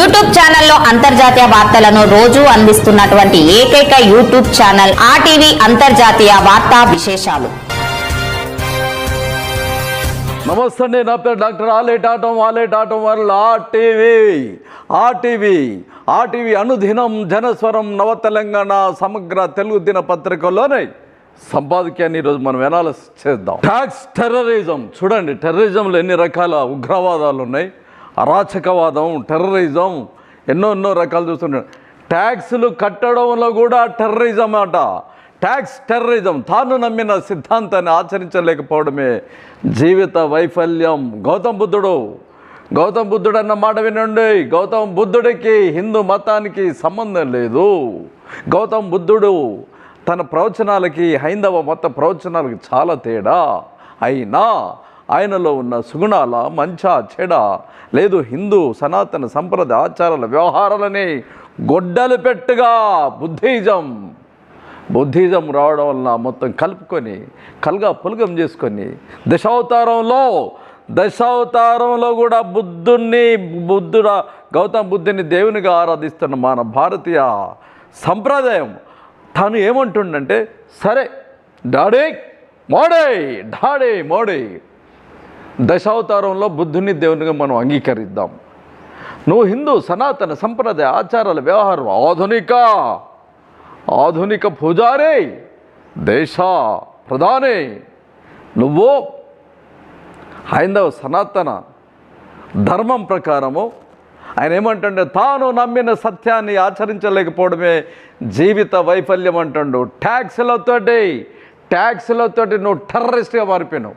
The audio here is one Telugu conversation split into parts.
యూట్యూబ్ ఛానల్లో అంతర్జాతీయ వార్తలను రోజు అందిస్తున్నటువంటి ఏకైక యూట్యూబ్ ఛానల్ ఆర్టీవీ అంతర్జాతీయ వార్తా విశేషాలు. నమస్తే అండి నా పేరు డాక్టర్ ఆలేట్ ఆటం ఆలేట్ ఆటం వల్ల ఆర్టీవీ ఆర్టీవీ ఆర్టీవీ అనుదినం జనస్వరం నవ తెలంగాణ సమగ్ర తెలుగు దిన దినపత్రికలోనే సంపాదకీయాన్ని ఈరోజు మనం ఎనాలిసిస్ చేద్దాం. ట్యాక్స్ టెర్రరిజం చూడండి టెర్రరిజంలో ఎన్ని రకాల ఉగ్రవాదాలు ఉన్నాయి? అరాచకవాదం టెర్రరిజం ఎన్నో ఎన్నో రకాలు చూస్తున్నాడు ట్యాక్స్లు కట్టడంలో కూడా టెర్రరిజం అట. ట్యాక్స్ టెర్రరిజం తాను నమ్మిన సిద్ధాంతాన్ని ఆచరించలేకపోవడమే. జీవిత వైఫల్యం. గౌతమ్ బుద్ధుడు గౌతమ్ బుద్ధుడు అన్న మాట వినండి. గౌతమ్ బుద్ధుడికి హిందూ మతానికి సంబంధం లేదు. గౌతమ్ బుద్ధుడు తన ప్రవచనాలకి హైందవ మత ప్రవచనాలకి చాలా తేడా. అయినా ఆయనలో ఉన్న సుగుణాల మంచ చెడ లేదు హిందూ సనాతన సంప్రదాయ ఆచారాల వ్యవహారాలని గొడ్డలు పెట్టుగా బుద్ధిజం. బుద్ధిజం రావడం వలన మొత్తం కలుపుకొని కలుగా పులగం చేసుకొని దశావతారంలో దశావతారంలో కూడా బుద్ధుణ్ణి బుద్ధుడ గౌతమ బుద్ధుని దేవునిగా ఆరాధిస్తున్న మన భారతీయ సంప్రదాయం. తను ఏమంటుండంటే సరే డాడీ మోడీ డాడీ మోడీ. దశావతారంలో బుద్ధుని దేవునిగా మనం అంగీకరిద్దాం. నువ్వు హిందూ సనాతన సంప్రదాయ ఆచారాల వ్యవహారం ఆధునిక ఆధునిక పూజారే దేశ ప్రధానే. నువ్వు హైందవ సనాతన ధర్మం ప్రకారము ఆయన ఏమంటుండే తాను నమ్మిన సత్యాన్ని ఆచరించలేకపోవడమే జీవిత వైఫల్యం అంటుండు. ట్యాక్స్లతోటి ట్యాక్స్లతోటి నువ్వు టెర్రరిస్ట్గా మారిపోయినావు.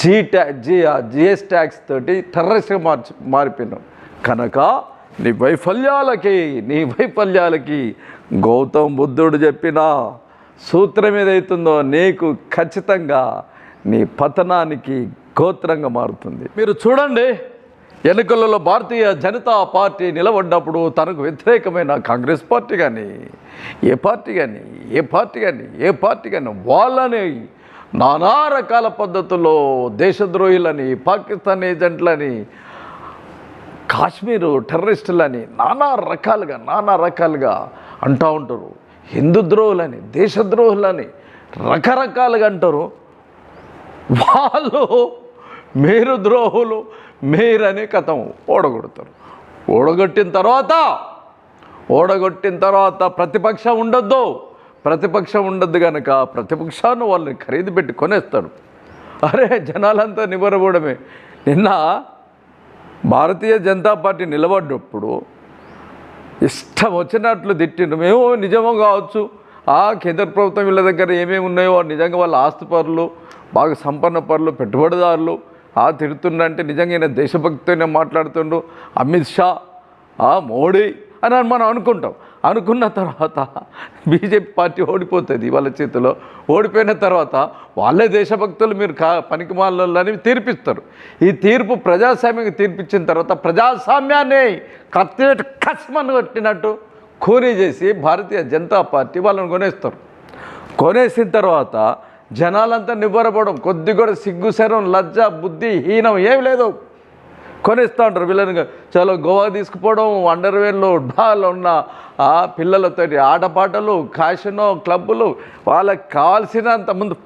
జీ ట్యా జీ జిఎస్ ట్యాక్స్ తోటి టెర్రరిస్ట్గా మార్చి మారిపోయినావు. కనుక నీ వైఫల్యాలకి నీ వైఫల్యాలకి గౌతమ్ బుద్ధుడు చెప్పిన సూత్రం ఏదైతుందో నీకు ఖచ్చితంగా నీ పతనానికి గోత్రంగా మారుతుంది. మీరు చూడండి ఎన్నికలలో భారతీయ జనతా పార్టీ నిలబడ్డప్పుడు తనకు వ్యతిరేకమైన కాంగ్రెస్ పార్టీ కానీ ఏ పార్టీ కానీ ఏ పార్టీ కానీ ఏ పార్టీ కానీ వాళ్ళని నానా రకాల పద్ధతుల్లో దేశద్రోహులని పాకిస్తాన్ ఏజెంట్లని కాశ్మీరు టెర్రరిస్టులని నానా రకాలుగా నానా రకాలుగా అంటూ ఉంటారు. హిందూ ద్రోహులని దేశద్రోహులని రకరకాలుగా అంటారు. వాళ్ళు మీరు ద్రోహులు మీరనే కథం ఓడగొడతారు. ఓడగొట్టిన తర్వాత ఓడగొట్టిన తర్వాత ప్రతిపక్షం ఉండొద్దు. ప్రతిపక్షం ఉండద్దు కనుక ప్రతిపక్షాన్ని వాళ్ళని ఖరీదు పెట్టి కొనేస్తాడు అరే జనాలంతా నిబరబోవడమే నిన్న భారతీయ జనతా పార్టీ నిలబడ్డప్పుడు ఇష్టం వచ్చినట్లు తిట్టిండు మేము నిజమో కావచ్చు ఆ కేంద్ర ప్రభుత్వం వీళ్ళ దగ్గర ఏమేమి ఉన్నాయో నిజంగా వాళ్ళ ఆస్తిపరులు బాగా సంపన్న పరులు పెట్టుబడిదారులు ఆ తిడుతుండంటే నిజంగా ఈయన దేశభక్తితోనే మాట్లాడుతుండు. అమిత్ షా ఆ మోడీ అని మనం అనుకుంటాం. అనుకున్న తర్వాత బీజేపీ పార్టీ ఓడిపోతుంది వాళ్ళ చేతిలో. ఓడిపోయిన తర్వాత వాళ్ళే దేశభక్తులు మీరు కా పనికి తీర్పిస్తారు. ఈ తీర్పు ప్రజాస్వామ్యం తీర్పిచ్చిన తర్వాత ప్రజాస్వామ్యాన్ని కత్తి కస్మని కొట్టినట్టు ఖూనీ చేసి భారతీయ జనతా పార్టీ వాళ్ళని కొనేస్తారు. కొనేసిన తర్వాత జనాలంతా నివ్వరపడం కొద్ది కూడా సిగ్గు శరం లజ్జ బుద్ధి హీనం ఏమి లేదు. కొనేస్తూ ఉంటారు పిల్లలకి చాలా గోవా తీసుకుపోవడం అండర్వేర్లు డాలు ఉన్న ఆ పిల్లలతో ఆటపాటలు కాషనో క్లబ్బులు వాళ్ళకి కావాల్సినంత ముందు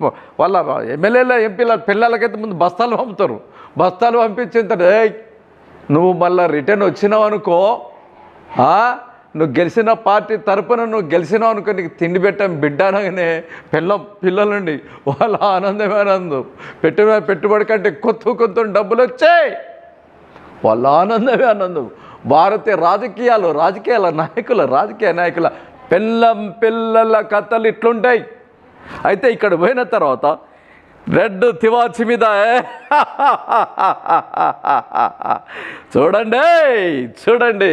వాళ్ళ ఎమ్మెల్యేల ఎంపీల పిల్లలకైతే ముందు బస్తాలు పంపుతారు. బస్తాలు పంపించిన నువ్వు మళ్ళీ రిటర్న్ వచ్చినావు అనుకో నువ్వు గెలిచిన పార్టీ తరపున నువ్వు గెలిచినావు అనుకో నీకు తిండి పెట్టాం బిడ్డ అనగానే పిల్ల పిల్లలండి వాళ్ళ ఆనందమే ఆనందం. పెట్టిన పెట్టుబడి కంటే కొత్త కొత్త డబ్బులు వచ్చాయి. వాళ్ళ ఆనందమే ఆనందం. భారతీయ రాజకీయాలు రాజకీయాల నాయకుల రాజకీయ నాయకుల పిల్లం పిల్లల కథలు ఇట్లుంటాయి. అయితే ఇక్కడ పోయిన తర్వాత రెడ్ తివాచి మీద చూడండి చూడండి.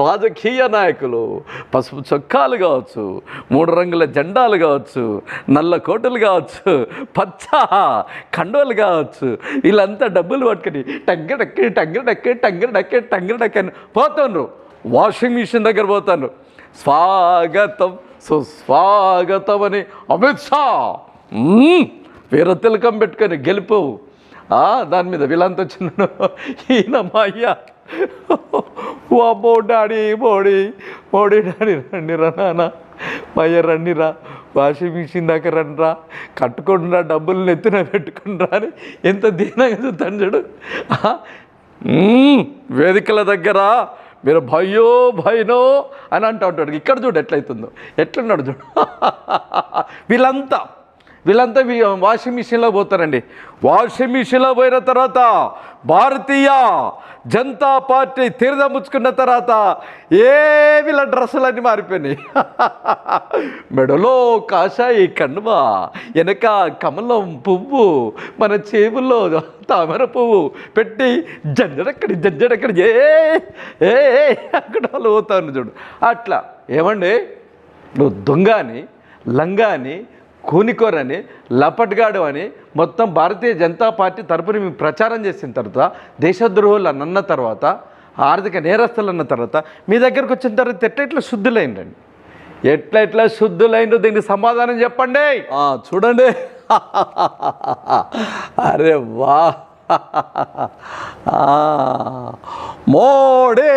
రాజకీయ నాయకులు పసుపు చొక్కాలు కావచ్చు మూడు రంగుల జెండాలు కావచ్చు నల్ల కోటలు కావచ్చు పచ్చ కండువలు కావచ్చు వీళ్ళంతా డబ్బులు పట్టుకుని టంగడక్కి టంగడక్కి టంగడక్కి టంగడక్కి పోతాను వాషింగ్ మిషన్ దగ్గర పోతాను స్వాగతం సుస్వాగతం అని అమిత్ షా. వేరే తిలకం పెట్టుకొని గెలిపోవు. ఆ, దాని మీద వీళ్ళంతా చిన్న ఈయన మా అయ్య. అబ్బో డాడీ మోడీ మోడీ డాడీ రండిరా నాన్న. మయ్య రండిరా వాషింగ్ మిషన్ దాకా రండిరా కట్టుకుంటురా డబ్బులు నెత్తిన పెట్టుకుంటురా అని. ఎంత దీనంగా చూస్తాను చూడు. వేదికల దగ్గర మీరు భయో భయనో అని అంటూ ఉంటాడు. ఇక్కడ చూడు ఎట్లయితుందో. ఎట్లున్నాడు చూడు. వీళ్ళంతా. వీళ్ళంతా వాషింగ్ మిషన్లో పోతారండి. వాషింగ్ మిషన్లో పోయిన తర్వాత భారతీయ జనతా పార్టీ తీర్థముచ్చుకున్న తర్వాత ఏ వీళ్ళ డ్రెస్సులన్నీ మారిపోయినాయి. మెడలో కాషాయి కన్నువ వెనక కమలం పువ్వు మన చేవుల్లో తామర పువ్వు పెట్టి జంజడక్కడి జంజడక్కడి ఏ ఏ అక్కడ వాళ్ళు పోతాను చూడు. అట్లా ఏమండి? నువ్వు దొంగని కూనికోర్ కూనికోరని లపట్గాడు అని మొత్తం భారతీయ జనతా పార్టీ తరపున మేము ప్రచారం చేసిన తర్వాత దేశద్రోహులు అన్న తర్వాత ఆర్థిక నేరస్తులు అన్న తర్వాత మీ దగ్గరకు వచ్చిన తర్వాత ఎట్లా ఎట్లా శుద్ధులైందండి ఎట్లా ఎట్లా శుద్ధులైందో దీనికి సమాధానం చెప్పండి! చూడండి. అరే వా. మోడే Modi.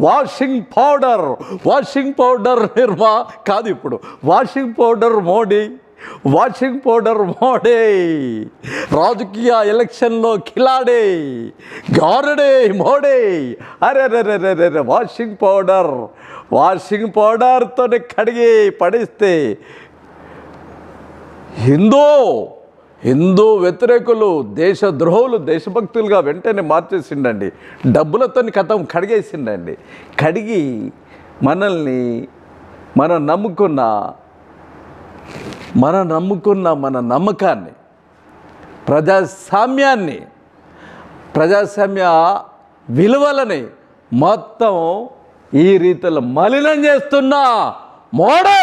Washing powder washing powder Nirma కాదు ఇప్పుడు washing powder Modi washing powder Modi రాజకీయ ఎలక్షన్లో కిలాడే గారడే మోడీ. అరే అరే రే రే వాషింగ్ పౌడర్ వాషింగ్ పౌడర్తోనే కడిగి పడేస్తే హిందూ హిందూ వ్యతిరేకులు దేశ ద్రోహులు దేశభక్తులుగా వెంటనే మార్చేసిండండి. డబ్బులతో కథం కడిగేసిండండి. కడిగి మనల్ని మనం నమ్ముకున్న మనం నమ్ముకున్న మన నమ్మకాన్ని ప్రజాస్వామ్యాన్ని ప్రజాస్వామ్య విలువలని మొత్తం ఈ రీతిలో మలినం చేస్తున్న మోడీ!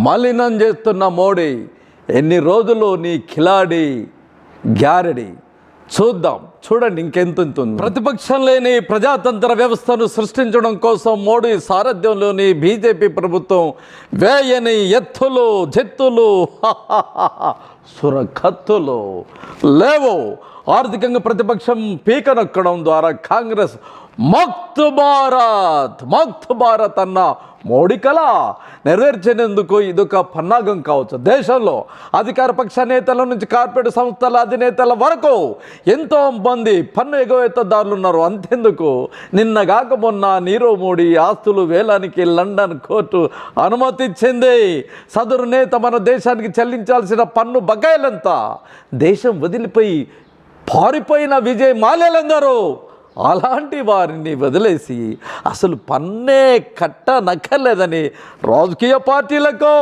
మలినం చేస్తున్న మోడీ! ఎన్ని రోజులు నీ కిలాడి గ్యారడి? చూద్దాం. చూడండి ఇంకెంత ఉంటుంది. ప్రతిపక్షం లేని ప్రజాతంత్ర వ్యవస్థను సృష్టించడం కోసం మోడీ సారథ్యంలోని బీజేపీ ప్రభుత్వం వేయని ఎత్తులు జెత్తులు సురఖత్తులు లేవు. ఆర్థికంగా ప్రతిపక్షం పీకనొక్కడం ద్వారా కాంగ్రెస్ మక్త్ భారత్ మక్త్ భారత్ అన్న మోడీ కళ నెరవేర్చేందుకు ఇదొక పన్నాగం కావచ్చు. దేశంలో అధికార పక్ష నేతల నుంచి కార్పొరేట్ సంస్థల అధినేతల వరకు ఎంతో మంది పన్ను ఎగవేతదారులు ఉన్నారు. అంతెందుకు? నిన్నగాక మొన్న నీరవ్ మోడీ ఆస్తులు వేలానికి లండన్ కోర్టు అనుమతిచ్చింది. సదరు నేత మన దేశానికి చెల్లించాల్సిన పన్ను బకాయిలంతా దేశం వదిలిపోయి పారిపోయిన విజయ్ మాల్యాలందరూ. అలాంటి వారిని వదిలేసి అసలు పన్నే కట్ట నక్కర్లేదని రాజకీయ పార్టీలకు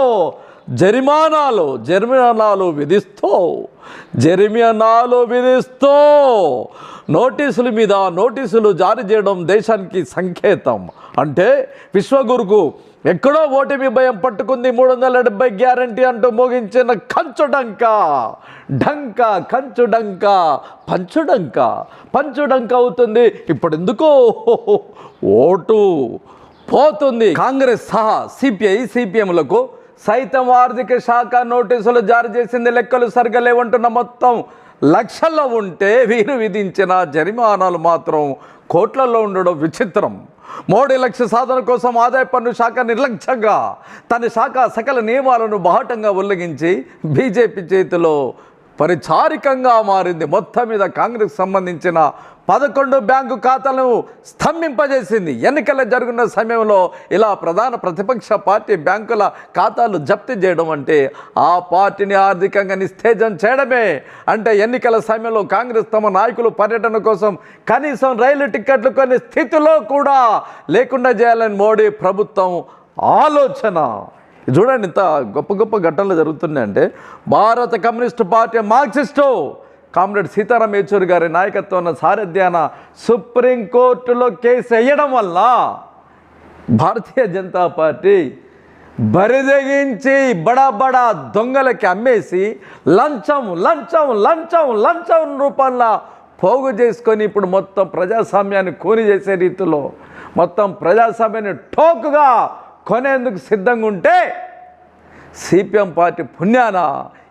జరిమానాలు జరిమానాలు విధిస్తూ జరిమానాలు విధిస్తూ నోటీసుల మీద నోటీసులు జారీ చేయడం దేశానికి సంకేతం. అంటే విశ్వగురుకు ఎక్కడో ఓటమి భయం పట్టుకుంది మూడు వందల డెబ్బై గ్యారంటీ అంటూ మోగించిన కంచు డంక డంక కంచు డంక పంచు డంక పంచు డంక అవుతుంది. ఇప్పుడు ఎందుకో ఓటు పోతుంది. కాంగ్రెస్ సహా సిపిఐ సిపిఎంలకు సైతం ఆర్థిక శాఖ నోటీసులు జారీ చేసింది. లెక్కలు సరిగా లేవంటున్న మొత్తం లక్షల్లో ఉంటే వీరు విధించిన జరిమానాలు మాత్రం కోట్లలో ఉండడం విచిత్రం. మోడీ లక్ష్య సాధన కోసం ఆదాయ పన్ను శాఖ నిర్లక్ష్యంగా తన శాఖ సకల నియమాలను బాహటంగా ఉల్లంఘించి బీజేపీ చేతిలో పరిచారికంగా మారింది. మొత్తం మీద కాంగ్రెస్ సంబంధించిన పదకొండు బ్యాంకు ఖాతాలను స్తంభింపజేసింది. ఎన్నికలు జరుగుతున్న సమయంలో ఇలా ప్రధాన ప్రతిపక్ష పార్టీ బ్యాంకుల ఖాతాలు జప్తు చేయడం అంటే ఆ పార్టీని ఆర్థికంగా నిస్తేజం చేయడమే. అంటే ఎన్నికల సమయంలో కాంగ్రెస్ తమ నాయకులు పర్యటన కోసం కనీసం రైలు టిక్కెట్లు కొన్ని స్థితిలో కూడా లేకుండా చేయాలని మోడీ ప్రభుత్వం ఆలోచన. చూడండి ఇంత గొప్ప గొప్ప ఘటనలు జరుగుతున్నాయంటే భారత communist party marxist comrade Sitaram Yechury గారి నాయకత్వాన సారథ్యాన సుప్రీంకోర్టులో కేసు వేయడం వల్ల భారతీయ జనతా పార్టీ బరిదగించి బడా బడా దొంగలకి అమ్మేసి లంచం లంచం లంచం లంచం రూపంలో పోగు చేసుకొని ఇప్పుడు మొత్తం ప్రజాస్వామ్యాన్ని కూని చేసే రీతిలో మొత్తం ప్రజాస్వామ్యాన్ని టోకుగా కొనేందుకు సిద్ధంగా ఉంటే సిపిఎం పార్టీ పుణ్యాన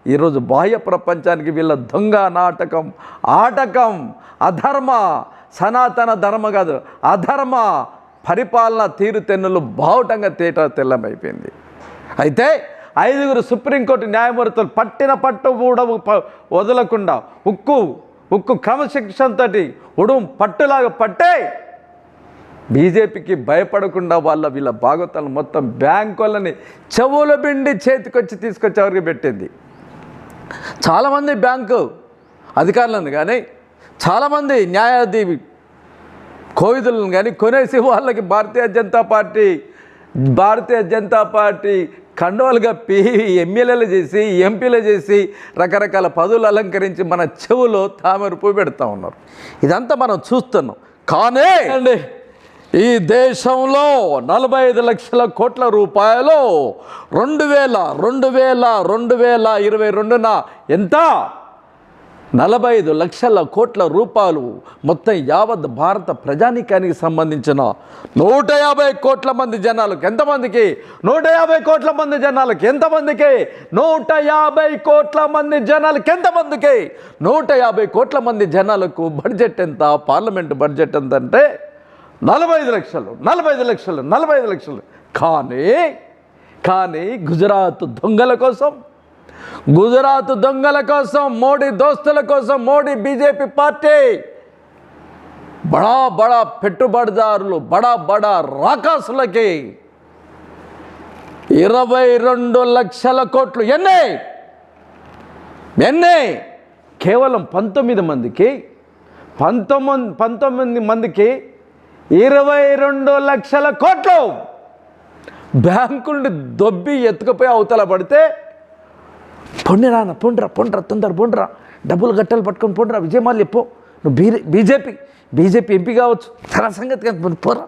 ఈరోజు బాహ్య ప్రపంచానికి వీళ్ళ దొంగ నాటకం ఆటకం అధర్మ సనాతన ధర్మ కాదు అధర్మ పరిపాలన తీరుతెన్నులు బావుటంగా తేట తెల్లమైపోయింది. అయితే ఐదుగురు సుప్రీంకోర్టు న్యాయమూర్తులు పట్టిన పట్టు కూడా వదలకుండా ఉక్కు ఉక్కు క్రమశిక్షణతోటి ఉడుం పట్టులాగా పట్టే బీజేపీకి భయపడకుండా వాళ్ళ వీళ్ళ భాగవతాలను మొత్తం బ్యాంకులని చెవుల పిండి చేతికొచ్చి తీసుకొచ్చి ఎవరికి పెట్టింది? చాలామంది బ్యాంకు అధికారులను కానీ చాలామంది న్యాయాధి కోవిదులను కానీ కొనేసి వాళ్ళకి భారతీయ జనతా పార్టీ భారతీయ జనతా పార్టీ కండోలు కప్పి ఎమ్మెల్యేలు చేసి ఎంపీలు చేసి రకరకాల పదవులు అలంకరించి మన చెవులో తామెర పువ్వు పెడతా ఉన్నారు. ఇదంతా మనం చూస్తున్నాం. కానీ అండి ఈ దేశంలో నలభై ఐదు లక్షల కోట్ల రూపాయలు రెండు వేల రెండు వేల రెండు వేల ఇరవై రెండున ఎంత? నలభై ఐదు లక్షల కోట్ల రూపాయలు మొత్తం యావత్ భారత ప్రజానీకానికి సంబంధించిన నూట యాభై కోట్ల మంది జనాలకు ఎంతమందికి నూట యాభై కోట్ల మంది జనాలకు ఎంతమందికి నూట యాభై కోట్ల మంది జనాలకు ఎంతమందికి నూట యాభై కోట్ల మంది జనాలకు బడ్జెట్ ఎంత? పార్లమెంట్ బడ్జెట్ ఎంత అంటే నలభై ఐదు లక్షలు నలభై ఐదు లక్షలు నలభై ఐదు లక్షలు. కానీ కానీ గుజరాత్ దొంగల కోసం గుజరాత్ దొంగల కోసం మోడీ దోస్తుల కోసం మోడీ బీజేపీ పార్టీ బడా బడా పెట్టుబడిదారులు బడా బడా రాకాసులకి ఇరవై రెండు లక్షల కోట్లు ఎన్ని? ఎన్ని? కేవలం పంతొమ్మిది మందికి పంతొమ్మిది పంతొమ్మిది మందికి ఇరవై రెండు లక్షల కోట్లు. బ్యాంకుల్ని దొబ్బి ఎత్తుకుపోయి అవతల పడితే పొండిరా అన్న పొండ్రా తొందర పొండ్రా డబ్బులు గట్టలు పట్టుకొని పొండ్రా విజయమాల్య పో. నువ్వు బీ బీజేపీ బీజేపీ ఎంపీ కావచ్చు చాలా సంగతి కాదు పోరా.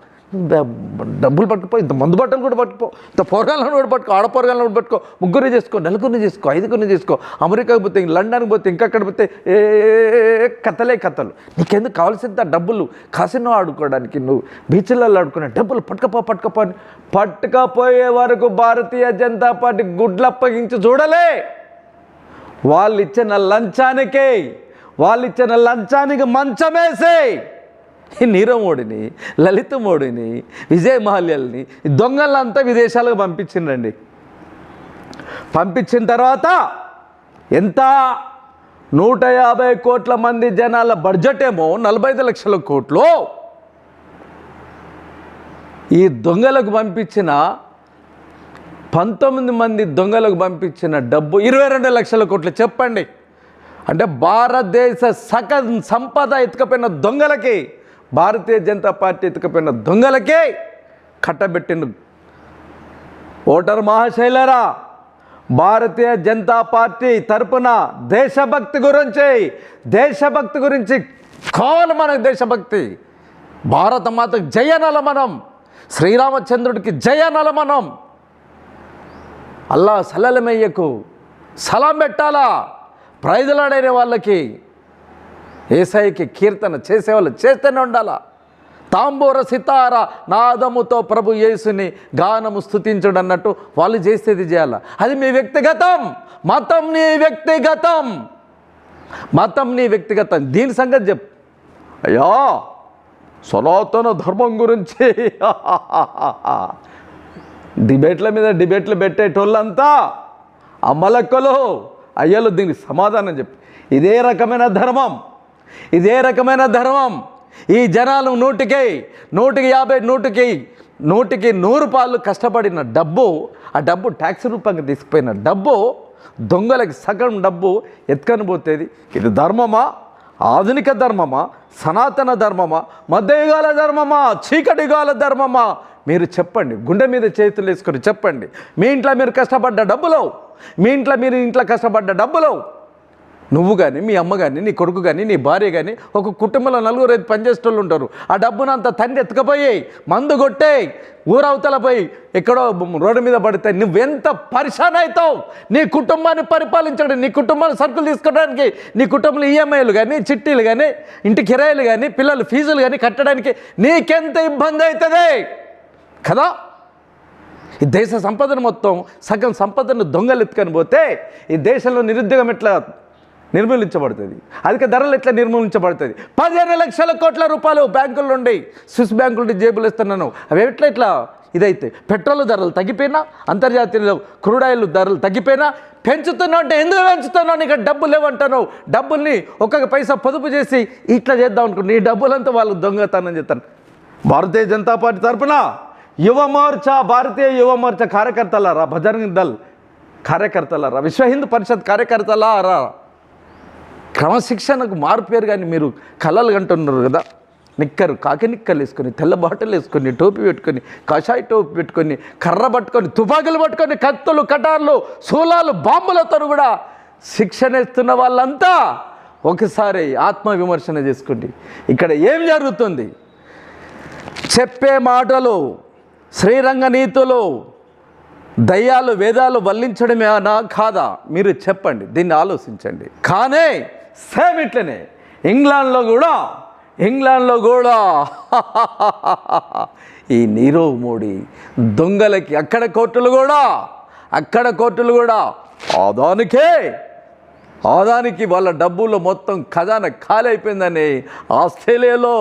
డబ్బులు పట్టుకుపో ఇంత మందు బట్టలు కూడా పట్టుకో ఇంత పొరగాలను కూడా పట్టుకో ఆడపోరగాలను కూడా పట్టుకో ముగ్గురిని చేసుకో నలుగురిని చేసుకో ఐదుగురిని చేసుకో అమెరికాకి పోతే లండన్కి పోతే ఇంకక్కడ పోతే ఏ కథలే కథలు. నీకెందుకు కావాల్సినంత డబ్బులు? కాసినో ఆడుకోవడానికి నువ్వు బీచ్లలో ఆడుకునే డబ్బులు పట్టుకపో పట్టుకపో అని పట్టుకపోయే వరకు భారతీయ జనతా పార్టీ గుడ్లు అప్పగించి చూడలే. వాళ్ళు ఇచ్చిన లంచానికే వాళ్ళు ఇచ్చిన లంచానికి మంచమేసే నీరవ్ మోడీని లలిత మోడీని విజయ్ మాల్యాల్ని దొంగలంతా విదేశాలకు పంపించిండండి పంపించిన తర్వాత ఎంత? నూట యాభై కోట్ల మంది జనాల బడ్జెట్ ఏమో నలభై ఐదు లక్షల కోట్లు. ఈ దొంగలకు పంపించిన పంతొమ్మిది మంది దొంగలకు పంపించిన డబ్బు ఇరవై రెండు లక్షల కోట్లు. చెప్పండి. అంటే భారతదేశ సక సంపద ఎత్తుకపోయిన దొంగలకి భారతీయ జనతా పార్టీ ఎత్తుకపోయిన దొంగలకే కట్టబెట్టిన ఓటర్ మహాశైలరా భారతీయ జనతా పార్టీ తరపున దేశభక్తి గురించి దేశభక్తి గురించి కావాలి మనకు దేశభక్తి. భారత మాతకు జయనల మనం శ్రీరామచంద్రుడికి జయనల మనం అల్లా సలలమయ్యకు సలాం పెట్టాలా? ప్రైజలాడైన వాళ్ళకి ఏసైకి కీర్తన చేసేవాళ్ళు చేస్తూనే ఉండాలా? తాంబూర సితార నాదముతో ప్రభు యేసుని గానము స్థుతించడం అన్నట్టు వాళ్ళు చేసేది చేయాల? అది మీ వ్యక్తిగతం. మతం నీ వ్యక్తిగతం. మతం నీ వ్యక్తిగతం. దీని సంగతి చెప్పు. అయ్యా సనాతన ధర్మం గురించి. డిబేట్ల మీద డిబేట్లు పెట్టేటోళ్ళంతా అమ్మలక్కలు? అయ్యలు దీనికి సమాధానం చెప్పి. ఇదే రకమైన ధర్మం. ఇదే రకమైన ధర్మం. ఈ జనాలు నూటికి నూటికి యాభై నూటికి నూటికి నూరు పాలు కష్టపడిన డబ్బు ఆ డబ్బు ట్యాక్స్ రూపంగా తీసుకుపోయిన డబ్బు దొంగలకి సగం డబ్బు ఎత్తుకొని పోతేది ఇది ధర్మమా? ఆధునిక ధర్మమా? సనాతన ధర్మమా? మధ్యయుగాల ధర్మమా? చీకటిగాల ధర్మమా? మీరు చెప్పండి. గుండె మీద చేతులు వేసుకొని చెప్పండి. మీ ఇంట్లో మీరు కష్టపడ్డ డబ్బులో మీ ఇంట్లో మీరు ఇంట్లో కష్టపడ్డ డబ్బులో నువ్వు కానీ మీ అమ్మ కానీ నీ కొడుకు కానీ నీ భార్య కానీ ఒక కుటుంబంలో నలుగురు ఐదు పనిచేసేటోళ్ళు ఉంటారు. ఆ డబ్బును అంత తండ్రి ఎత్తుకపోయాయి మందు కొట్టేయి ఊరవతల పోయి ఎక్కడో రోడ్డు మీద పడితే నువ్వెంత పరిశాన్ అవుతావు? నీ కుటుంబాన్ని పరిపాలించడం నీ కుటుంబాన్ని సరుకులు తీసుకోవడానికి నీ కుటుంబంలో ఈఎంఐలు కానీ చిట్టీలు కానీ ఇంటి కిరాయిలు కానీ పిల్లలు ఫీజులు కానీ కట్టడానికి నీకెంత ఇబ్బంది అవుతుంది? కదా? ఈ దేశ సంపదను మొత్తం సగం సంపదను దొంగలు ఎత్తుకొని పోతే ఈ దేశంలో నిరుద్యోగం ఎట్లా నిర్మూలించబడుతుంది. అధిక ధరలు ఎట్లా నిర్మూలించబడుతుంది? పదిహేను లక్షల కోట్ల రూపాయలు బ్యాంకుల్లో నుండి స్విస్ బ్యాంకుల నుండి జేబులు ఇస్తున్నాను అవి ఎట్లా ఇట్లా ఇదైతే? పెట్రోల్ ధరలు తగ్గిపోయినా అంతర్జాతీయ క్రూడ్ ఆయిల్ ధరలు తగ్గిపోయినా పెంచుతున్నావు అంటే ఎందుకు పెంచుతున్నావు? నీకు డబ్బులు లేవంటున్నావు డబ్బుల్ని ఒక్కొక్క పైసా పొదుపు చేసి ఇట్లా చేద్దాం అనుకుంటున్నా నీ డబ్బులంతా వాళ్ళు దొంగతనం చేస్తాను. భారతీయ జనతా పార్టీ తరఫున యువమోర్చా భారతీయ యువమోర్చా కార్యకర్తలారా బజరంగ్ దళ్ కార్యకర్తలారా విశ్వ హిందూ పరిషత్ కార్యకర్తలారా? క్రమశిక్షణకు మార్పేరు కానీ మీరు కళలు కంటున్నారు కదా. నిక్కరు కాకి నిక్కలు వేసుకొని తెల్ల బాటలు వేసుకొని టోపీ పెట్టుకొని కషాయి టోపీ పెట్టుకొని కర్ర పట్టుకొని తుపాకులు పట్టుకొని కత్తులు కటార్లు శూలాలు బాంబులతో కూడా శిక్షణ ఇస్తున్న వాళ్ళంతా ఒకసారి ఆత్మ విమర్శన చేసుకోండి. ఇక్కడ ఏం జరుగుతుంది? చెప్పే మాటలు శ్రీరంగ నీతులు దయ్యాలు వేదాలు వల్లించడమేనా కాదా? మీరు చెప్పండి దీన్ని ఆలోచించండి. కానీ సేమ్ ఇట్లనే. ఇంగ్లాండ్లో కూడా ఇంగ్లాండ్లో కూడా. ఈ నీరవ్ మోడీ దొంగలకి అక్కడ కోర్టులు కూడా అక్కడ కోర్టులు కూడా. ఆదానికే ఆదానికి వాళ్ళ డబ్బులు మొత్తం ఖజానా ఖాళీ అయిపోయిందని ఆస్ట్రేలియాలో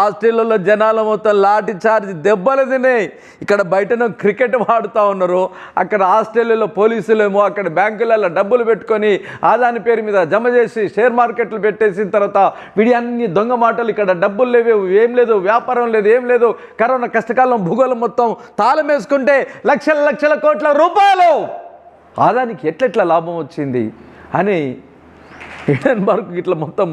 ఆస్ట్రేలియాలో జనాలు మొత్తం లాఠీ చార్జ్ దెబ్బలు తినాయి ఇక్కడ బయటను క్రికెట్ ఆడుతూ ఉన్నారు. అక్కడ ఆస్ట్రేలియాలో పోలీసులేమో అక్కడ బ్యాంకులలో డబ్బులు పెట్టుకొని ఆదాని పేరు మీద జమ చేసి షేర్ మార్కెట్లు పెట్టేసిన తర్వాత వీడి అన్ని దొంగ మాటలు ఇక్కడ డబ్బులు లేవు ఏం లేదు వ్యాపారం లేదు ఏం లేదు. కరోనా కష్టకాలం భూగోళం మొత్తం తాళం వేసుకుంటే లక్షల లక్షల కోట్ల రూపాయలు. ఆదానికి ఎట్లెట్ల లాభం వచ్చింది? అని హిడెన్బర్గ్ ఇట్లా మొత్తం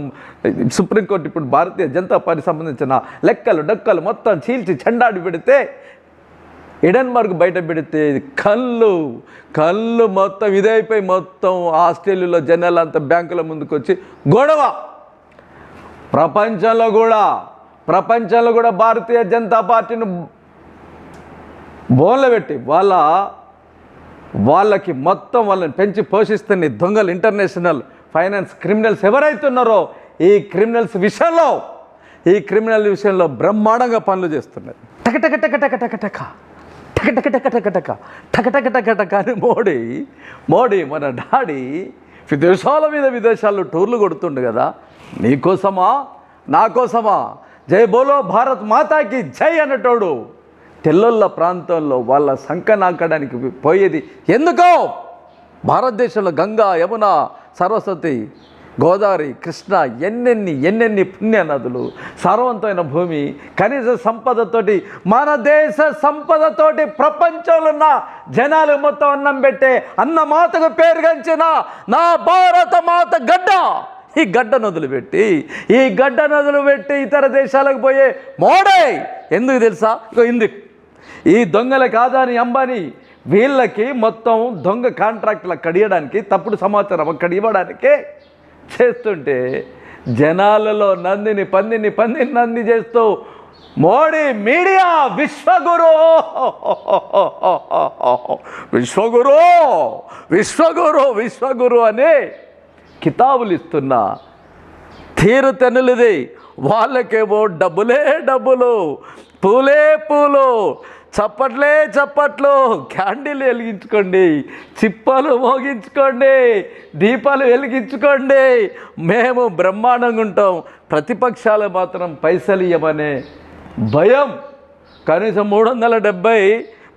సుప్రీంకోర్టు ఇప్పుడు భారతీయ జనతా పార్టీ సంబంధించిన లెక్కలు డక్కలు మొత్తం చీల్చి చెండాడి పెడితే ఎడన్బర్గ్ బయట పెడితే కళ్ళు కళ్ళు మొత్తం ఇదైపోయి మొత్తం ఆస్ట్రేలియాలో జనాలంతా బ్యాంకుల ముందుకు వచ్చి గొడవ. ప్రపంచంలో కూడా ప్రపంచంలో కూడా భారతీయ జనతా పార్టీని బోన్లో పెట్టి వాళ్ళ వాళ్ళకి మొత్తం వాళ్ళని పెంచి పోషిస్తున్న దొంగలు ఇంటర్నేషనల్ ఫైనాన్స్ క్రిమినల్స్ ఎవరైతే ఉన్నారో ఈ క్రిమినల్స్ విషయంలో ఈ క్రిమినల్ విషయంలో బ్రహ్మాండంగా పనులు చేస్తున్నారు టకటక టకటక టకటక టకటక టకటక టకటక టకటక అని మోడీ మోడీ మన డాడీ విదేశాల మీద విదేశాల్లో టూర్లు కొడుతుండు కదా నీకోసమా నా కోసమా జై బోలో భారత్ మాతాకి జై అనేటోడు తెల్లొల్ల ప్రాంతంలో వాళ్ళ సంక నాకడానికి పోయేది ఎందుకో? భారతదేశంలో గంగా యమున సరస్వతి గోదావరి కృష్ణ ఎన్నెన్ని ఎన్నెన్ని పుణ్య నదులు సారవంతమైన భూమి కనీస సంపదతోటి మన దేశ సంపదతోటి ప్రపంచంలో ఉన్న జనాలు మొత్తం అన్నం పెట్టే అన్న మాతకు పేరుగంచిన నా భారత మాత గడ్డ. ఈ గడ్డ నదులు పెట్టి ఈ గడ్డ నదులు పెట్టి ఇతర దేశాలకు పోయే మోడే. ఎందుకు తెలుసా? ఇగో ఇందుకు. ఈ దొంగల కాదని అంబానీ వీళ్ళకి మొత్తం దొంగ కాంట్రాక్టులు కడియడానికి తప్పుడు సమాచారం అక్కడ ఇవ్వడానికే చేస్తుంటే జనాలలో నందిని పందిని పందిని నంది చేస్తూ మోడీ మీడియా విశ్వగురు! విశ్వగురు! విశ్వగురు విశ్వగురు అని కితాబులు ఇస్తున్న తీరు తెనులది వాళ్ళకేమో డబ్బులే డబ్బులు పూలే పూలు చప్పట్లే చప్పట్లు క్యాండిల్ వెలిగించుకోండి చిప్పలు మోగించుకోండి దీపాలు వెలిగించుకోండి. మేము బ్రహ్మాండంగా ఉంటాం ప్రతిపక్షాలు మాత్రం పైసలు ఇవ్వమనే భయం. కనీసం మూడు వందల డెబ్బై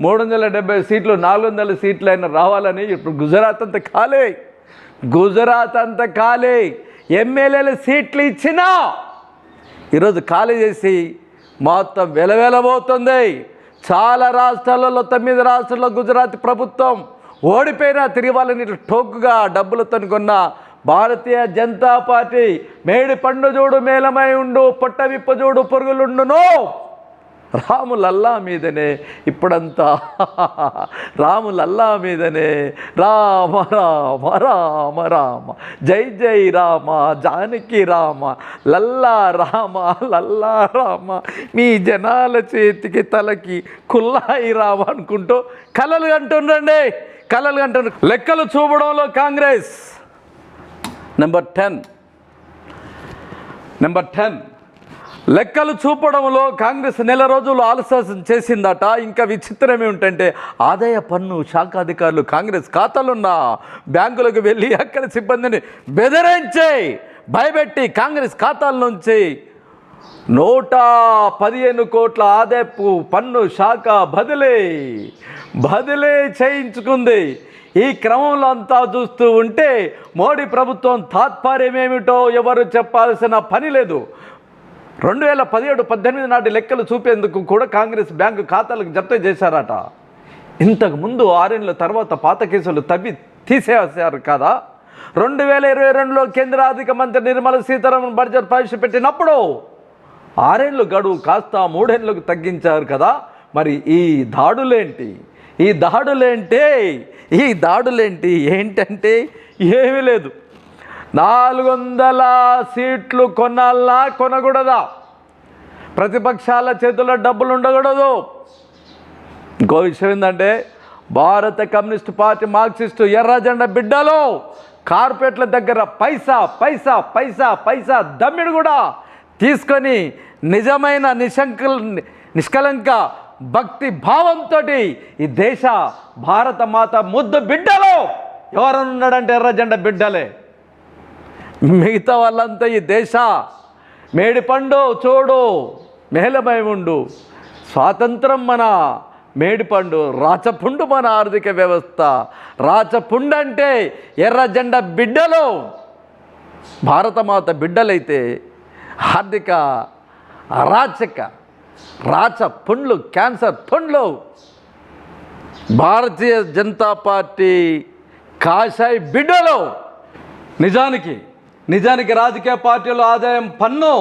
మూడు వందల డెబ్బై సీట్లు నాలుగు వందల సీట్లు అయినా రావాలని ఇప్పుడు గుజరాత్ అంతా ఖాళీ గుజరాత్ అంతా ఖాళీ ఎమ్మెల్యేల సీట్లు ఇచ్చినా ఈరోజు ఖాళీ చేసి మొత్తం వెలవెలబోతుంది. చాలా రాష్ట్రాలలో తొమ్మిది రాష్ట్రాల్లో గుజరాత్ ప్రభుత్వం ఓడిపోయినా తిరిగి వాళ్ళని టోకుగా డబ్బులతో కొన్న భారతీయ జనతా పార్టీ మేడి పండు చూడు మేలమై ఉండు పొట్ట విప్ప చూడు పొరుగులుండును. రాములల్లా మీదనే ఇప్పుడంతా. రాములల్లా మీదనే రామ రామ రామ రామ. జై జై రామ జానకి రామ. లల్లా రామ లల్లా రామ. మీ జనాల చేతికి తలకి కుల్లాయి రామ అనుకుంటూ కలలు అంటుండండి. కలలు అంటుండ్రు లెక్కలు చూపడంలో Congress. Number ten. Number ten. లెక్కలు చూపడంలో కాంగ్రెస్ నెల రోజులు ఆలస్యం చేసిందట. ఇంకా విచిత్రం ఏమిటంటే ఆదాయ పన్ను శాఖ అధికారులు కాంగ్రెస్ ఖాతాలున్న బ్యాంకులకు వెళ్ళి అక్కడ సిబ్బందిని బెదిరించి భయపెట్టి కాంగ్రెస్ ఖాతాల నుంచి నూట పదిహేను కోట్ల ఆదాయపు పన్ను శాఖ బదిలీ బదిలీ చేయించుకుంది. ఈ క్రమంలో అంతా చూస్తూ ఉంటే మోడీ ప్రభుత్వం తాత్పర్యం ఏమిటో ఎవరు చెప్పాల్సిన పని లేదు. రెండు వేల పదిహేడు పద్దెనిమిది నాటి లెక్కలు చూపేందుకు కూడా కాంగ్రెస్ బ్యాంకు ఖాతాలకు జప్త చేశారట. ఇంతకు ముందు ఆరేళ్ళ తర్వాత పాత కేసులు తవ్వి తీసేసారు కదా. రెండు వేల ఇరవై రెండులో కేంద్ర ఆర్థిక మంత్రి నిర్మల సీతారామన్ బడ్జెట్ ప్రవేశపెట్టినప్పుడు ఆరేళ్ళు గడువు కాస్త మూడేళ్ళకు తగ్గించారు కదా. మరి ఈ దాడులేంటి? ఈ దాడులేంటి? ఈ దాడులేంటి? ఏంటంటే ఏమీ లేదు. నాలుగు వందల సీట్లు కొనాలా కొనకూడదా? ప్రతిపక్షాల చేతుల్లో డబ్బులు ఉండకూడదు. ఇంకో విషయం ఏంటంటే భారత కమ్యూనిస్ట్ పార్టీ మార్క్సిస్టు ఎర్రజెండ బిడ్డలు. కార్పొరేట్ల దగ్గర పైసా పైసా పైసా పైసా దమ్మిడు కూడా తీసుకొని నిజమైన నిశంక నిష్కలంక భక్తి భావంతో ఈ దేశ భారత మాత ముద్దు బిడ్డలు. ఎవరన్నాడంటే ఎర్రజెండ బిడ్డలే. మిగతా వాళ్ళంతా ఈ దేశ. మేడిపండు చూడు మేలమై ఉండు. స్వాతంత్రం మన మేడిపండు రాచపుండు మన ఆర్థిక వ్యవస్థ. రాచపుండు అంటే ఎర్ర జెండా బిడ్డలు. భారతమాత బిడ్డలైతే ఆర్థిక అరాచక రాచ పుండ్లు క్యాన్సర్ పుండ్లు. భారతీయ జనతా పార్టీ కాషాయి బిడ్డలు. నిజానికి నిజానికి రాజకీయ పార్టీల ఆదాయం పన్ను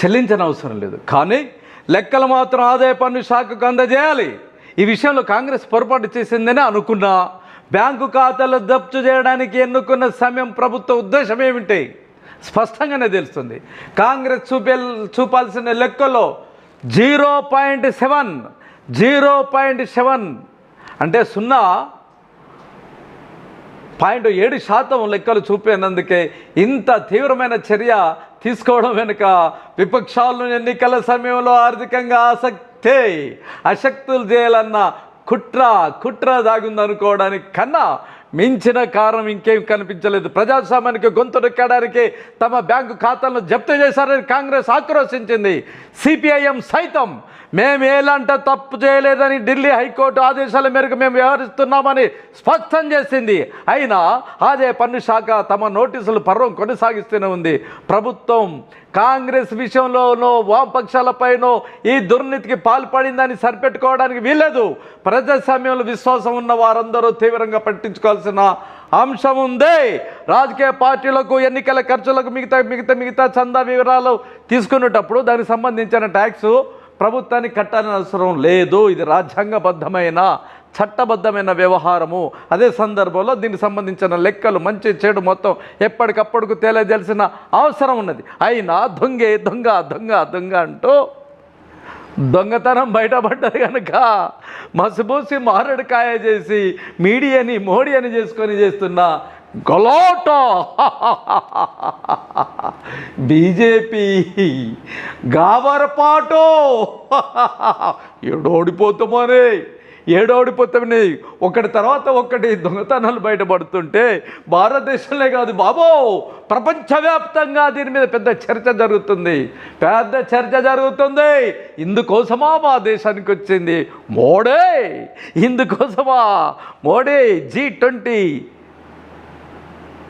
చెల్లించని అవసరం లేదు. కానీ లెక్కలు మాత్రం ఆదాయ పన్ను శాఖకు అందజేయాలి. ఈ విషయంలో కాంగ్రెస్ పొరపాటు చేసిందని అనుకున్నా. బ్యాంకు ఖాతాలు జప్తు చేయడానికి ఎన్నుకున్న సమయం ప్రభుత్వ ఉద్దేశం ఏమిటి? స్పష్టంగానే తెలుస్తుంది. కాంగ్రెస్ చూపే చూపాల్సిన లెక్కలో zero point seven zero point seven అంటే సున్నా పాయింట్ ఏడు శాతం లెక్కలు చూపేనందుకే ఇంత తీవ్రమైన చర్య తీసుకోవడం వెనుక విపక్షాలను ఎన్నికల సమయంలో ఆర్థికంగా ఆసక్తే అశక్తులు చేయాలన్న కుట్ర కుట్ర దాగుందనుకోవడానికి కన్నా మించిన కారణం ఇంకేం కనిపించలేదు. ప్రజాస్వామ్యానికి గొంతు నొక్కడానికి తమ బ్యాంకు ఖాతాలను జప్తు చేశారని కాంగ్రెస్ ఆక్రోశించింది. సిపిఐఎం సైతం మేము ఎలాంటి తప్పు చేయలేదని ఢిల్లీ హైకోర్టు ఆదేశాల మేరకు మేము వ్యవహరిస్తున్నామని స్పష్టం చేసింది. అయినా అదే పన్ను శాఖ తమ నోటీసులు పర్వం కొనసాగిస్తూనే ఉంది. ప్రభుత్వం కాంగ్రెస్ విషయంలోనో వామపక్షాలపైనో ఈ దుర్నీతికి పాల్పడిందని సరిపెట్టుకోవడానికి వీల్లేదు. ప్రజాస్వామ్యంలో విశ్వాసం ఉన్న వారందరూ తీవ్రంగా పట్టించుకోవాల్సిన అంశం ఉంది. రాజకీయ పార్టీలకు ఎన్నికల ఖర్చులకు మిగతా మిగతా మిగతా చందా వివరాలు తీసుకునేటప్పుడు దానికి సంబంధించిన ట్యాక్స్ ప్రభుత్వానికి కట్టాల్సిన అవసరం లేదు. ఇది రాజ్యాంగబద్ధమైన చట్టబద్ధమైన వ్యవహారము. అదే సందర్భంలో దీనికి సంబంధించిన లెక్కలు మంచి చెడు మొత్తం ఎప్పటికప్పటికి తెలియజేయాల్సిన అవసరం ఉన్నది. అయినా దొంగే దొంగ దొంగ దొంగ అంటూ దొంగతనం బయటపడ్డది కనుక మసిబూసి మారడికాయ చేసి మీడియాని మోడీ అని చేసుకొని చేస్తున్న గొలోట. బీజేపీ గాబరపాటు ఏడోడిపోతామనే ఏడోడిపోతామని. ఒకటి తర్వాత ఒకటి దొంగతనాలు బయటపడుతుంటే భారతదేశంలో కాదు బాబో ప్రపంచవ్యాప్తంగా దీని మీద పెద్ద చర్చ జరుగుతుంది. పెద్ద చర్చ జరుగుతుంది. ఇందుకోసమా మా దేశానికి వచ్చింది? మోడే. ఇందుకోసమా? మోడీ జీ ట్వంటీ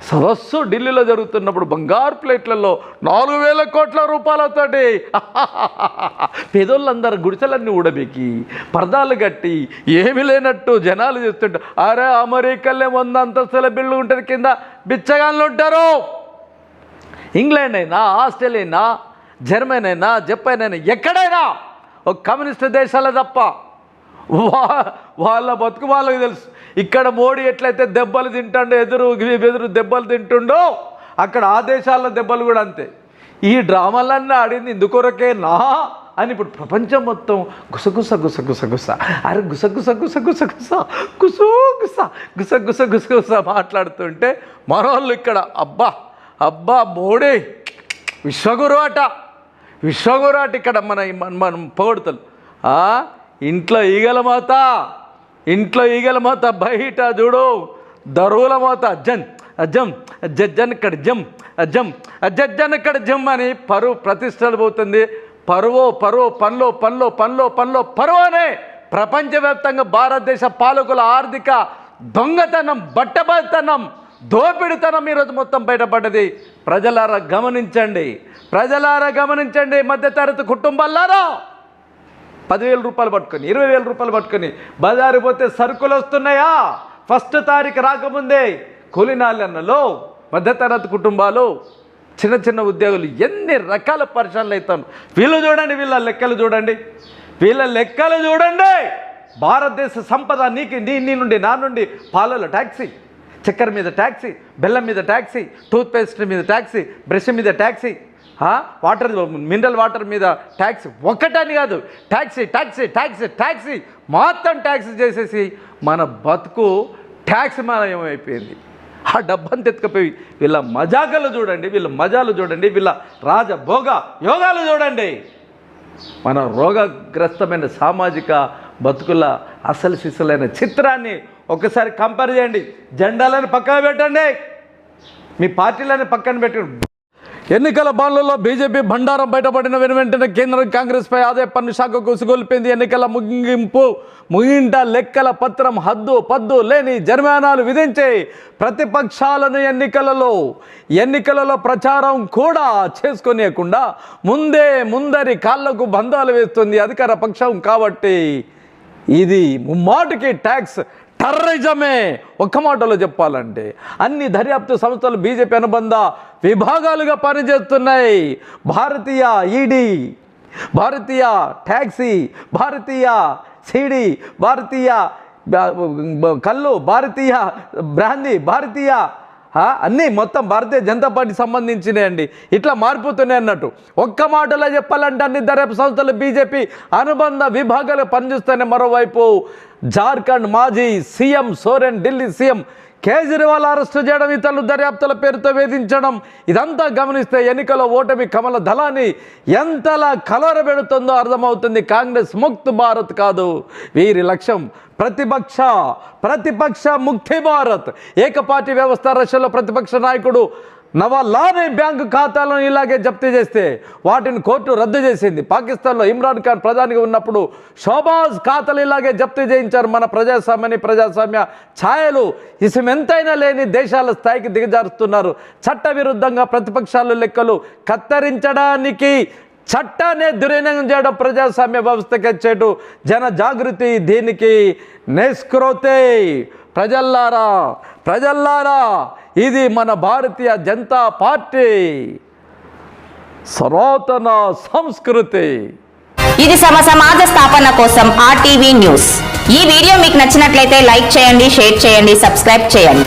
సదస్సు ఢిల్లీలో జరుగుతున్నప్పుడు బంగారు ప్లేట్లలో నాలుగు వేల కోట్ల రూపాయలతోటి పేదోళ్ళందరూ గుడిసెలన్నీ ఊడబెక్కి పరదాలు కట్టి ఏమి లేనట్టు జనాలు చేస్తుంటారు అరే అమెరికల్లే వంద అంతస్తుల బిల్లు ఉంటుంది కింద బిచ్చగాళ్ళు ఉంటారు. ఇంగ్లాండ్ అయినా ఆస్ట్రేలియా అయినా జర్మనీ అయినా జపాన్ అయినా ఎక్కడైనా ఒక కమ్యూనిస్ట్ దేశాలే తప్ప వాళ్ళ బతుకు వాళ్ళకి తెలుసు. ఇక్కడ మోడీ ఎట్లయితే దెబ్బలు తింటాడో ఎదురు ఎదురు దెబ్బలు తింటుండో అక్కడ ఆ దేశాల దెబ్బలు కూడా అంతే. ఈ డ్రామాలన్నీ ఆడింది ఇందుకొరకే నా అని ఇప్పుడు ప్రపంచం మొత్తం గుసగుస గుస గుస గుస అరే గుస గుస గుస గుస గుస గుసూ గుస గుస గుస గుస గుస మాట్లాడుతుంటే మనోళ్ళు ఇక్కడ అబ్బా అబ్బా మోడీ విశ్వగురు అట విశ్వగురాట్ ఇక్కడ మన మనం పొగడతలు. ఆ, ఇంట్లో ఈగల మాత ఇంట్లో ఈగల మాత బయట చూడు దరువుల మాత అజ్జన్ అజ్జం అజ్జన్ ఇక్కడ జం అజ్జం అజ్జన్ ఇక్కడ జం అని పరువు ప్రతిష్టలు పోతుంది. పరువో పరువు పనిలో పనిలో పనిలో పనిలో పరువు అనే ప్రపంచవ్యాప్తంగా భారతదేశ పాలకుల ఆర్థిక దొంగతనం బట్టబడితనం దోపిడితనం ఈరోజు మొత్తం బయటపడ్డది. ప్రజలారా గమనించండి ప్రజలారా గమనించండి మధ్యతరగతి కుటుంబాలారా. పదివేల రూపాయలు పట్టుకొని ఇరవై వేల రూపాయలు పట్టుకొని బజారు పోతే సరుకులు వస్తున్నాయా? ఫస్ట్ తారీఖు రాకముందే కూలినాళ్ళలో మధ్యతరగతి కుటుంబాలు చిన్న చిన్న ఉద్యోగులు ఎన్ని రకాల పరిశ్రమలు అవుతాను వీళ్ళు చూడండి వీళ్ళ లెక్కలు చూడండి. వీళ్ళ లెక్కలు చూడండి. భారతదేశ సంపద నీకు నీ నీ నుండి నా నుండి పాలలో ట్యాక్సీ చక్కెర మీద ట్యాక్సీ బెల్లం మీద ట్యాక్సీ టూత్పేస్ట్ మీద ట్యాక్సీ బ్రష్ మీద ట్యాక్సీ వాటర్ మినరల్ వాటర్ మీద ట్యాక్సీ ఒక్కటని కాదు. ట్యాక్సీ ట్యాక్సీ ట్యాక్సీ ట్యాక్సీ మొత్తం ట్యాక్సీ చేసేసి మన బతుకు ట్యాక్స్ మాలయం అయిపోయింది. ఆ డబ్బంతా ఎత్తుకపోయి వీళ్ళ మజాకలు చూడండి వీళ్ళ మజాలు చూడండి వీళ్ళ రాజభోగ యోగాలు చూడండి. మన రోగగ్రస్తమైన సామాజిక బతుకుల అసలు సిసలైన చిత్రాన్ని ఒకసారి కంపేర్ చేయండి. జెండాలను పక్కన పెట్టండి. మీ పార్టీలను పక్కన పెట్టండి. ఎన్నికల బాణలలో బీజేపీ బండారం బయటపడిన వెను వెంటనే కేంద్రం కాంగ్రెస్పై ఆదాయ పన్ను శాఖకు ఉసిగొల్పింది ఎన్నికల ముగింపు. ముగింట లెక్కల పత్రం హద్దు పద్దు లేని జరిమానాలు విధించే ప్రతిపక్షాలను ఎన్నికలలో ఎన్నికలలో ప్రచారం కూడా చేసుకునేకుండా ముందే ముందరి కాళ్ళకు బంధాలు వేస్తుంది అధికార పక్షం కాబట్టి ఇది ముమ్మాటికి ట్యాక్స్ టెర్రరిజమే ఒక్క మాటలో చెప్పాలంటే అన్ని దర్యాప్తు సంస్థలు బీజేపీ అనుబంధ విభాగాలుగా పనిచేస్తున్నాయి. భారతీయ ఈడీ భారతీయ ట్యాక్సీ భారతీయ సిడి భారతీయ కళ్ళు భారతీయ బ్రాందీ భారతీయ అన్నీ మొత్తం భారతీయ జనతా పార్టీ సంబంధించినవి అండి. ఇట్లా మారిపోతున్నాయి అన్నట్టు. ఒక్క మాటలో చెప్పాలంటే అన్ని దర్యాప్తు సంస్థలు బీజేపీ అనుబంధ విభాగాలు పనిచేస్తున్నాయి మరోవైపు. జార్ఖండ్ మాజీ CM Soren Delhi CM Kejriwal arrest చేయడం ఇతరులు దర్యాప్తుల పేరుతో వేధించడం ఇదంతా గమనిస్తే ఎన్నికల ఓటమి కమల దళాన్ని ఎంతలా కలరబెడుతుందో అర్థమవుతుంది. కాంగ్రెస్ ముక్త్ భారత్ కాదు. వీరి లక్ష్యం ప్రతిపక్ష ప్రతిపక్ష ముక్తి భారత్. ఏకపార్టీ వ్యవస్థ రష్యాలో ప్రతిపక్ష నాయకుడు నవాలానే బ్యాంకు ఖాతాలను ఇలాగే జప్తీ చేస్తే వాటిని కోర్టు రద్దు చేసింది. పాకిస్తాన్లో ఇమ్రాన్ ఖాన్ ప్రధానిగా ఉన్నప్పుడు షోబాజ్ ఖాతాలు ఇలాగే జప్తీ చేయించారు మన ప్రజాస్వామ్యాన్ని. ప్రజాస్వామ్య ఛాయలు ఇసుమెంతైనా లేని దేశాల స్థాయికి దిగజారుస్తున్నారు. చట్టవిరుద్ధంగా ప్రతిపక్షాలు లెక్కలు కత్తిరించడానికి చట్టాన్ని దుర్వినియోగం చేయడం ప్రజాస్వామ్య వ్యవస్థకి చెడు జన జాగృతి దీనికి నేస్క్రోతే. ప్రజల్లారా ప్రజల్లారా ఇది మన భారతీయ జనతా పార్టీ సనాతన సంస్కృతి. ఇది సమ సమాజ స్థాపన కోసం ఆర్టీవీ న్యూస్. ఈ వీడియో మీకు నచ్చినట్లయితే లైక్ చేయండి షేర్ చేయండి సబ్స్క్రైబ్ చేయండి.